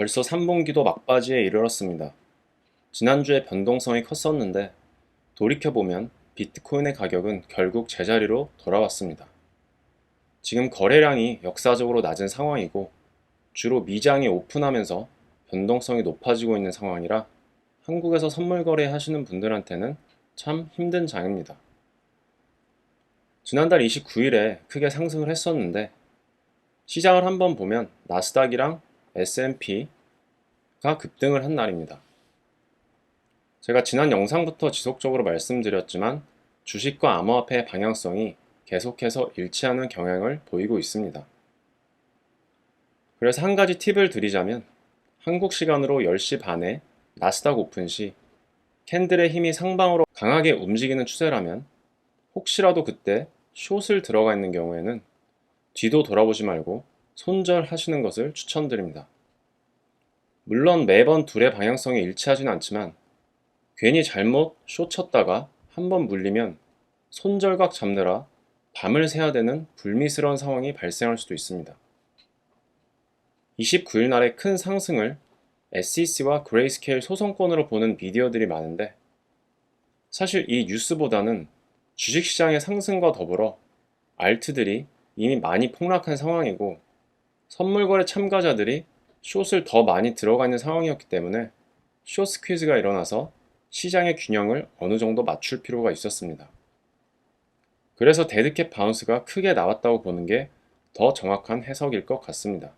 벌써 3분기도 막바지에 이르렀습니다. 지난주에 변동성이 컸었는데 돌이켜보면 비트코인의 가격은 결국 제자리로 돌아왔습니다. 지금 거래량이 역사적으로 낮은 상황이고 주로 미장이 오픈하면서 변동성이 높아지고 있는 상황이라 한국에서 선물 거래 하시는 분들한테는 참 힘든 장입니다. 지난달 29일에 크게 상승을 했었는데 시장을 한번 보면 나스닥이랑 S&P가 급등을 한 날입니다. 제가 지난 영상부터 지속적으로 말씀드렸지만 주식과 암호화폐의 방향성이 계속해서 일치하는 경향을 보이고 있습니다. 그래서 한 가지 팁을 드리자면 한국 시간으로 10시 반에 나스닥 오픈 시 캔들의 힘이 상방으로 강하게 움직이는 추세라면 혹시라도 그때 숏을 들어가 있는 경우에는 뒤도 돌아보지 말고 손절하시는 것을 추천드립니다. 물론 매번 둘의 방향성이 일치하진 않지만 괜히 잘못 숏 쳤다가 한 번 물리면 손절각 잡느라 밤을 새야 되는 불미스러운 상황이 발생할 수도 있습니다. 29일 날의 큰 상승을 SEC와 그레이스케일 소송권으로 보는 미디어들이 많은데 사실 이 뉴스보다는 주식시장의 상승과 더불어 알트들이 이미 많이 폭락한 상황이고 선물거래 참가자들이 숏을 더 많이 들어가 있는 상황이었기 때문에 숏 스퀴즈가 일어나서 시장의 균형을 어느 정도 맞출 필요가 있었습니다. 그래서 데드캣 바운스가 크게 나왔다고 보는 게 더 정확한 해석일 것 같습니다.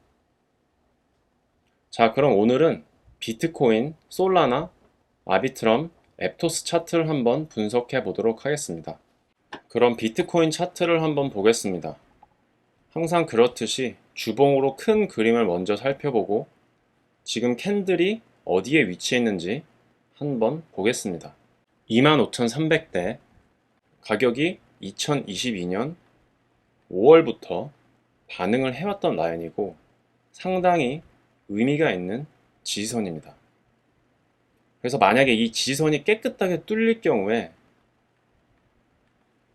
자, 그럼 오늘은 비트코인, 솔라나, 아비트럼, 앱토스 차트를 한번 분석해 보도록 하겠습니다. 그럼 비트코인 차트를 한번 보겠습니다. 항상 그렇듯이 주봉으로 큰 그림을 먼저 살펴보고 지금 캔들이 어디에 위치해 있는지 한번 보겠습니다. 25,300대 가격이 2022년 5월부터 반응을 해왔던 라인이고 상당히 의미가 있는 지지선입니다. 그래서 만약에 이 지지선이 깨끗하게 뚫릴 경우에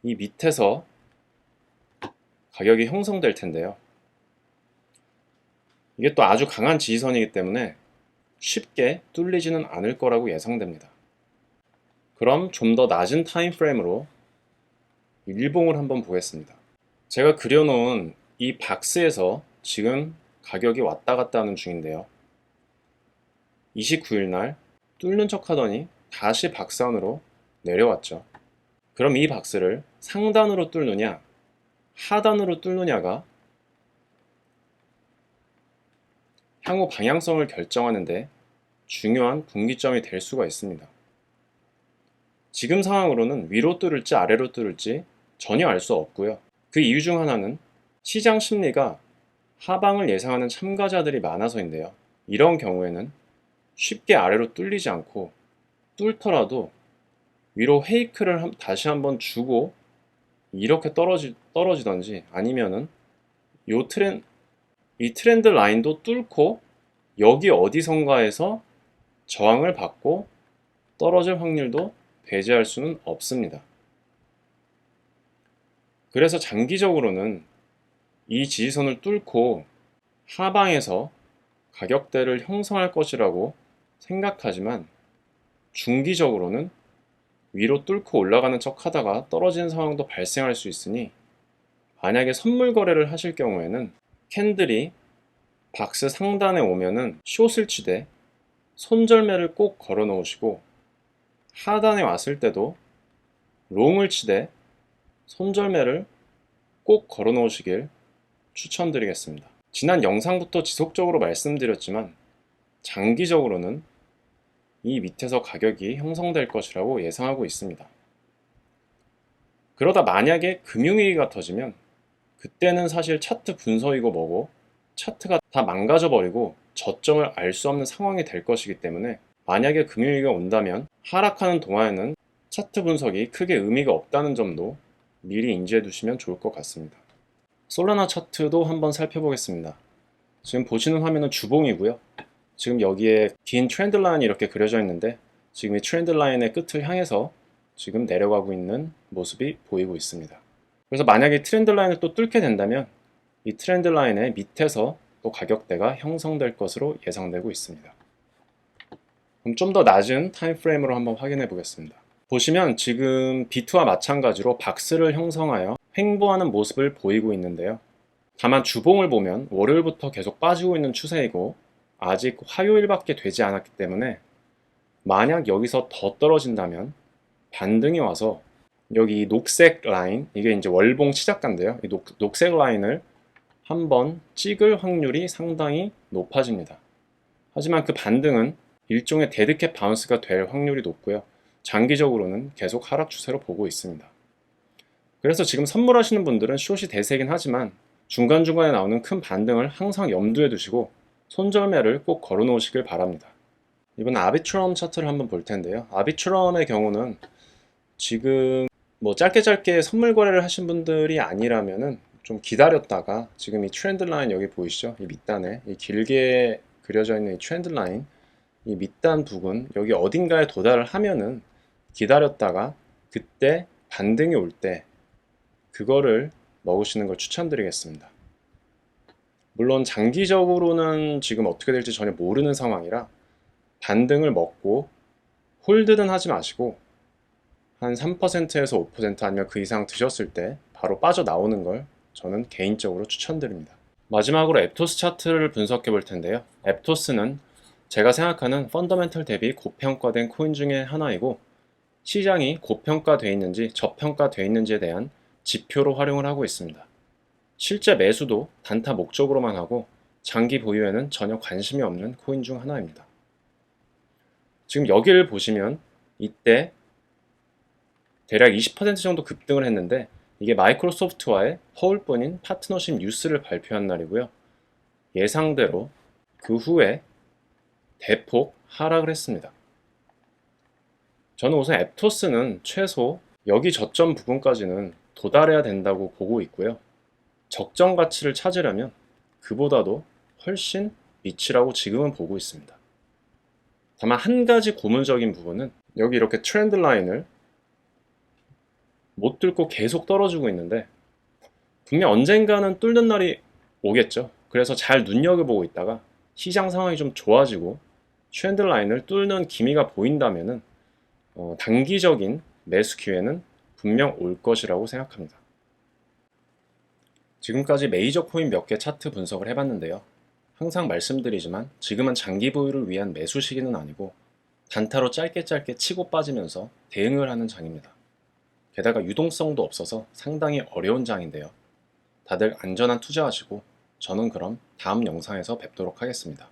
이 밑에서 가격이 형성될 텐데요. 이게 또 아주 강한 지지선이기 때문에 쉽게 뚫리지는 않을 거라고 예상됩니다. 그럼 좀 더 낮은 타임 프레임으로 일봉을 한번 보겠습니다. 제가 그려놓은 이 박스에서 지금 가격이 왔다 갔다 하는 중인데요. 29일 날 뚫는 척 하더니 다시 박스 안으로 내려왔죠. 그럼 이 박스를 상단으로 뚫느냐, 하단으로 뚫느냐가 향후 방향성을 결정하는데 중요한 분기점이 될 수가 있습니다. 지금 상황으로는 위로 뚫을지 아래로 뚫을지 전혀 알 수 없고요. 그 이유 중 하나는 시장 심리가 하방을 예상하는 참가자들이 많아서인데요. 이런 경우에는 쉽게 아래로 뚫리지 않고 뚫더라도 위로 헤이크를 다시 한번 주고 이렇게 떨어지, 떨어지던지 아니면은 요 트렌, 이 트렌드 라인도 뚫고 여기 어디선가에서 저항을 받고 떨어질 확률도 배제할 수는 없습니다. 그래서 장기적으로는 이 지지선을 뚫고 하방에서 가격대를 형성할 것이라고 생각하지만 중기적으로는 위로 뚫고 올라가는 척 하다가 떨어지는 상황도 발생할 수 있으니 만약에 선물 거래를 하실 경우에는 캔들이 박스 상단에 오면은 숏을 치되 손절매를 꼭 걸어 놓으시고 하단에 왔을 때도 롱을 치되 손절매를 꼭 걸어 놓으시길 추천드리겠습니다. 지난 영상부터 지속적으로 말씀드렸지만 장기적으로는 이 밑에서 가격이 형성될 것이라고 예상하고 있습니다. 그러다 만약에 금융위기가 터지면 그때는 사실 차트 분석이고 뭐고 차트가 다 망가져 버리고 저점을 알 수 없는 상황이 될 것이기 때문에 만약에 금융위기가 온다면 하락하는 동안에는 차트 분석이 크게 의미가 없다는 점도 미리 인지해 두시면 좋을 것 같습니다. 솔라나 차트도 한번 살펴보겠습니다. 지금 보시는 화면은 주봉이고요. 지금 여기에 긴 트렌드 라인이 이렇게 그려져 있는데 지금 이 트렌드 라인의 끝을 향해서 지금 내려가고 있는 모습이 보이고 있습니다. 그래서 만약에 트렌드 라인을 또 뚫게 된다면 이 트렌드 라인의 밑에서 또 가격대가 형성될 것으로 예상되고 있습니다. 그럼 좀 더 낮은 타임프레임으로 한번 확인해 보겠습니다. 보시면 지금 B2와 마찬가지로 박스를 형성하여 횡보하는 모습을 보이고 있는데요. 다만 주봉을 보면 월요일부터 계속 빠지고 있는 추세이고 아직 화요일밖에 되지 않았기 때문에 만약 여기서 더 떨어진다면 반등이 와서 여기 이 녹색 라인 이게 이제 월봉 시작가인데요. 이 녹, 녹색 라인을 한번 찍을 확률이 상당히 높아집니다. 하지만 그 반등은 일종의 데드캣 바운스가 될 확률이 높고요. 장기적으로는 계속 하락 추세로 보고 있습니다. 그래서 지금 선물하시는 분들은 숏이 대세긴 하지만 중간중간에 나오는 큰 반등을 항상 염두에 두시고 손절매를 꼭 걸어 놓으시길 바랍니다. 이번 아비트럼 차트를 한번 볼 텐데요. 아비트럼의 경우는 지금 뭐 짧게 짧게 선물 거래를 하신 분들이 아니라면은 좀 기다렸다가 지금 이 트렌드 라인 여기 보이시죠? 이 밑단에 이 길게 그려져 있는 이 트렌드 라인 이 밑단 부분 여기 어딘가에 도달을 하면은 기다렸다가 그때 반등이 올 때 그거를 먹으시는 걸 추천드리겠습니다. 물론 장기적으로는 지금 어떻게 될지 전혀 모르는 상황이라 반등을 먹고 홀드는 하지 마시고 한 3%에서 5% 아니면 그 이상 드셨을 때 바로 빠져나오는 걸 저는 개인적으로 추천드립니다. 마지막으로 앱토스 차트를 분석해 볼 텐데요. 앱토스는 제가 생각하는 펀더멘털 대비 고평가된 코인 중에 하나이고 시장이 고평가되어 있는지 저평가되어 있는지에 대한 지표로 활용을 하고 있습니다. 실제 매수도 단타 목적으로만 하고 장기 보유에는 전혀 관심이 없는 코인 중 하나입니다. 지금 여기를 보시면 이때 대략 20% 정도 급등을 했는데 이게 마이크로소프트와의 허울뿐인 파트너십 뉴스를 발표한 날이고요. 예상대로 그 후에 대폭 하락을 했습니다. 저는 우선 앱토스는 최소 여기 저점 부분까지는 도달해야 된다고 보고 있고요. 적정 가치를 찾으려면 그보다도 훨씬 밑이라고 지금은 보고 있습니다. 다만 한 가지 고무적인 부분은 여기 이렇게 트렌드 라인을 못 뚫고 계속 떨어지고 있는데 분명 언젠가는 뚫는 날이 오겠죠. 그래서 잘 눈여겨보고 있다가 시장 상황이 좀 좋아지고 트렌드 라인을 뚫는 기미가 보인다면은 어, 단기적인 매수 기회는 분명 올 것이라고 생각합니다. 지금까지 메이저 코인 몇 개 차트 분석을 해봤는데요. 항상 말씀드리지만 지금은 장기 보유를 위한 매수 시기는 아니고 단타로 짧게 짧게 치고 빠지면서 대응을 하는 장입니다. 게다가 유동성도 없어서 상당히 어려운 장인데요. 다들 안전한 투자하시고 저는 그럼 다음 영상에서 뵙도록 하겠습니다.